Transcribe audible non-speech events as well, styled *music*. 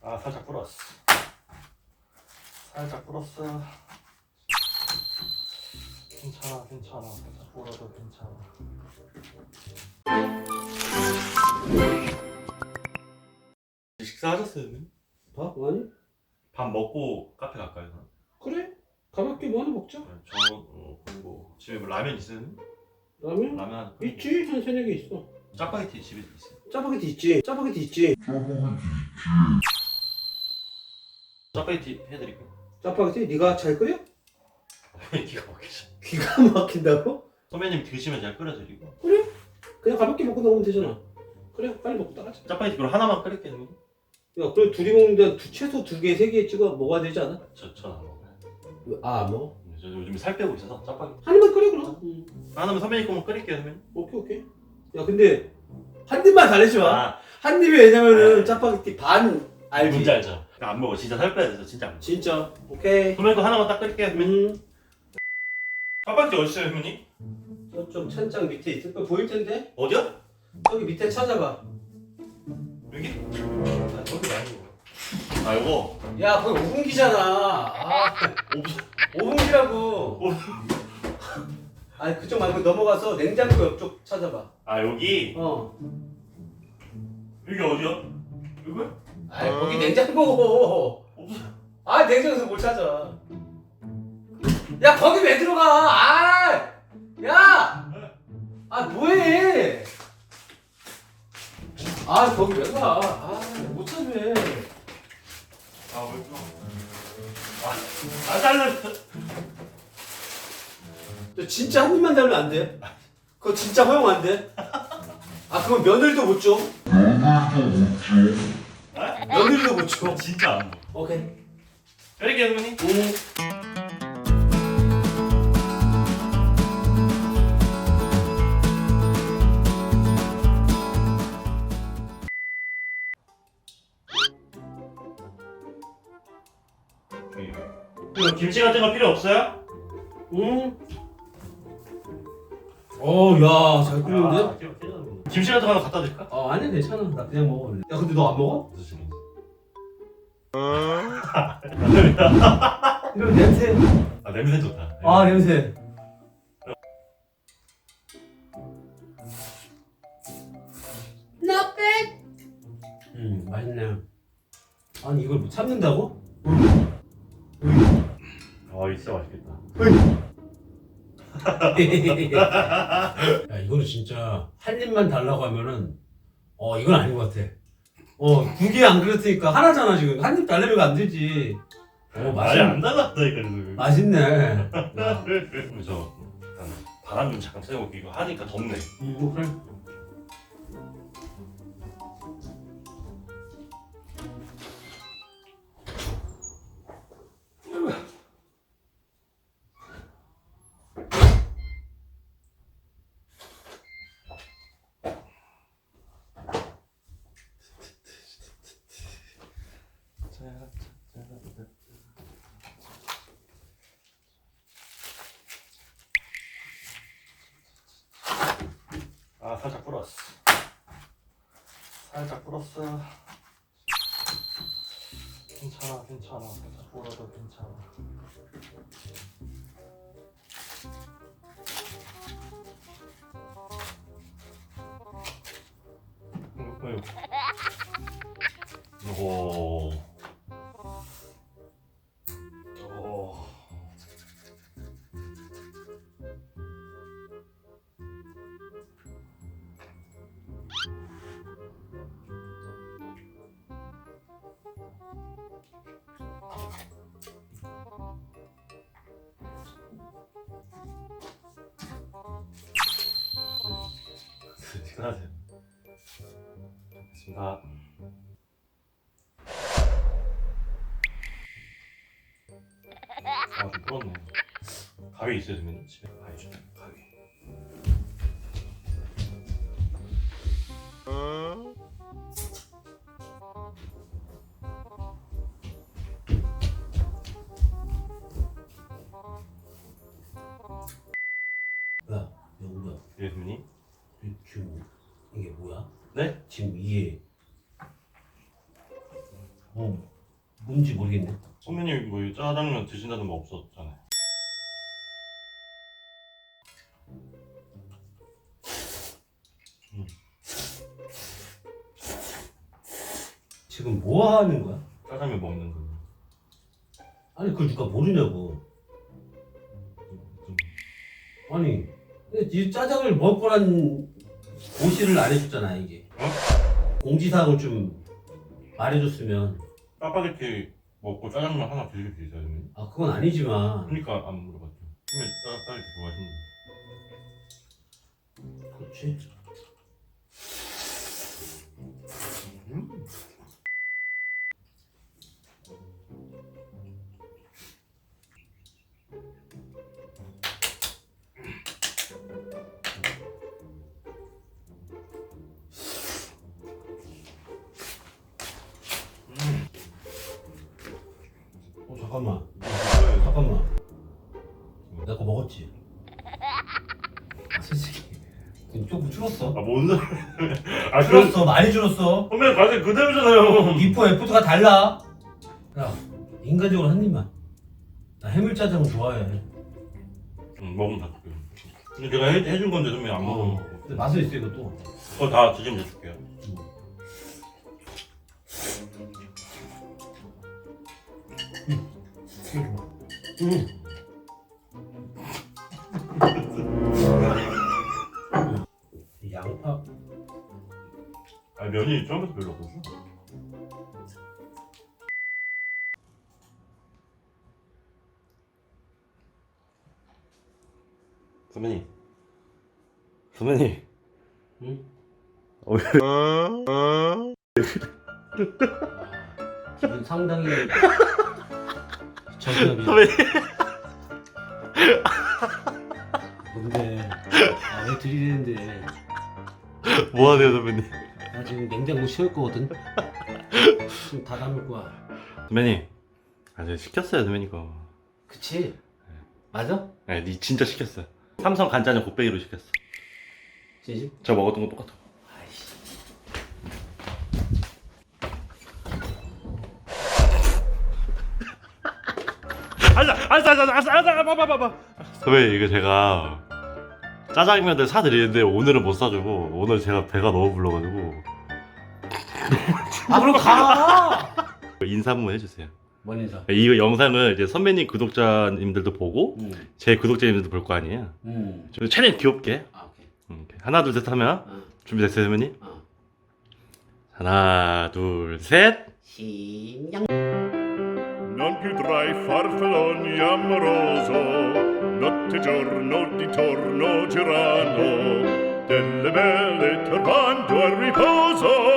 아 살짝 불었어. 살짝 불었어. 괜찮아 괜찮아 살짝 불어도 괜찮아. 식사하셨어요? 밥? 아니? 밥 먹고 카페 갈까요? 그럼? 가볍게 뭐 하나 먹자. 네, 저 어, 그리고 집에 뭐 라면 있어요? 라면? 라면 하나 끓이고. 있지? 한 세네 개 있어. 짜파게티 집에 있어요. 짜파게티 있지? 짜파게티 있지? 짜파게티 해드릴게요. 짜파게티 네가 잘 끓여? *laughs* 기가 막히죠. 기가 막힌다고? 선배님 드시면 제가 끓여드리고. 그래? 그냥 가볍게 먹고 나오면 되잖아. 그래? 빨리 먹고 나가자. 짜파게티 그럼 하나만 끓일게요. 형님. 야, 그래 둘이 먹는데 두, 최소 두 개, 세 개 찍어 먹어야 되지 않아? 저안 먹어요. 아, 안 먹어? 저 요즘 살 빼고 있어서 짜파게티. 한 입만 끓여 그럼. 응. 하나면 선배님 거만 끓일게요, 선배님. 오케이, 오케이. 야, 근데 한 입만 달래지 마. 아, 한 입이 왜냐면은 아. 짜파게티 반 알지? 뭔지 알죠? 안 먹어. 진짜 살 빼야 돼서 진짜 안 먹어. 진짜. 오케이. 선배님 거 하나만 딱 끓일게요, 선배님. 음. 짜파게티 어디 있어요, 선배님? 저좀 찬장 밑에 있을 거 보일 텐데? 어디요? 여기 밑에 찾아봐. 여기? 아, 저기 아니고. 아, 이거 야, 거기 5분기잖아. 아, 5분기라고. 아니, 그쪽 말고 넘어가서 냉장고 옆쪽 찾아봐. 아, 여기 어. 여기 어디야? 여기? 아이, 거기 냉장고. 아, 냉장고에서 뭘 찾아. 야, 거기 왜 들어가? 아! 야! 아, 뭐해? 아, 거기 왜 가? 아, 아, 아 잘랐어. 너 진짜 한 입만 달면 안 돼. 그거 진짜 허용 안 돼. 아, 그건 며느리도 못 줘. 아? 며느리도 못 줘. 진짜 안 먹어. 오케이. 끓일게요, 선배님. 그 김치 같은 거 필요 없어요? 음. 어, 야, 잘 끓는데? 아. 김치 같은 거 하나 갖다 드릴까? 아, 아니 괜찮아. 나 그냥 먹어. 야, 근데 너 안 먹어? *laughs* 이거 냄새. 아 냄새 좋다. 아, 냄새. Not bad. 음, 맛있네. 아니, 이걸 못 참는다고? 아 진짜 맛있겠다. *laughs* 야, 이거는 진짜 한 입만 달라고 하면은 어, 이건 아닌 것 같아. 어, 두 개 안 그렇으니까 하나잖아, 지금. 한 입 달래면 안 되지. 어, 맛있, 안 달랐다니까 그래서. 맛있네. 야, 그래서 일단 바람 좀 잠깐 쐬고 이거 하니까 덥네. 음, 뭐 그래. 아 살짝 불었어. 살짝 불었어. 괜찮아 괜찮아 살짝 불어도 괜찮아. 음, 어휴. 식사하세요. 알겠습니다. 아, 좀 불었네. 가위 있어요, 선배님? 집에 가위 좀 가위. 야, 영구야. 예 선배님. 이- 지금 이게 뭐야? 네? 지금 이게 뭐 뭔지 모르겠네. 선배님 뭐 짜장면 드신다는 거 없었잖아요. 지금 뭐 하는 거야? 짜장면 먹는 거. 아니 그걸 누가 모르냐고. 좀 아니 이 짜장을 먹을 거란 고시를 안 해줬잖아 이게. 어? 공지사항을 좀 말해줬으면. 짜파게티 먹고 짜장면 하나 드실 수 있어요 선배님? 아 그건 아니지만. 그러니까 안 물어봤죠. 선배님 짜파게티 좋아하시는데. 그렇지. 잠깐만. 잠깐만. 내가 그거 먹었지. 아, 솔직히 지금 조금 줄었어. 아뭔 소리? 아 그럼 줄었어 많이 줄었어. 선배님 가세 그대로잖아요. 비포 애프터가 달라. 야 인간적으로 한 입만. 나 해물짜장 좋아해. 응 먹으면 다 줄게요. 근데 제가 해, 해준 건데 선배님 안 먹으면 근데 맛은 있어 이것도. 그거 다 드시면 줄게요. 응. 양파. 아 면이 처음부터 별로 없었어. 선배님. 선배님. 응? 어, 지금 상당히 저기압이. 선배님. 뭔데? 아 왜 들이대는데? 뭐 하세요 선배님? 나 지금 냉장고 치울 거거든. 지금 다 담을 거야. 선배님. 아 제가 시켰어요 선배님 거. 그치? 맞아? 네, 니 진짜 시켰어요. 삼성 간짜장 곱빼기로 시켰어. 진심? 저 먹었던 거 똑같아. 아이씨. 알았어, 알았어, 알았어, 알았어, 알았어, 봐봐, 봐봐. 선배 이거 제가 짜장면을 사드리는데 오늘은 못 사주고 오늘 제가 배가 너무 불러가지고 아 그럼 가. *laughs* 인사 한번 해주세요. 뭔 인사? 이거 영상을 이제 선배님 구독자님들도 보고 응. 제 구독자님들도 볼 거 아니에요. 응. 좀 최대한 귀엽게 아 오케이. 음, 이렇게. 하나 둘 셋 하면 어. 준비됐어요 선배님? 어. 하나 둘 셋. 심양. i drai farfalloni amoroso notte giorno di torno girano delle belle turbando al riposo.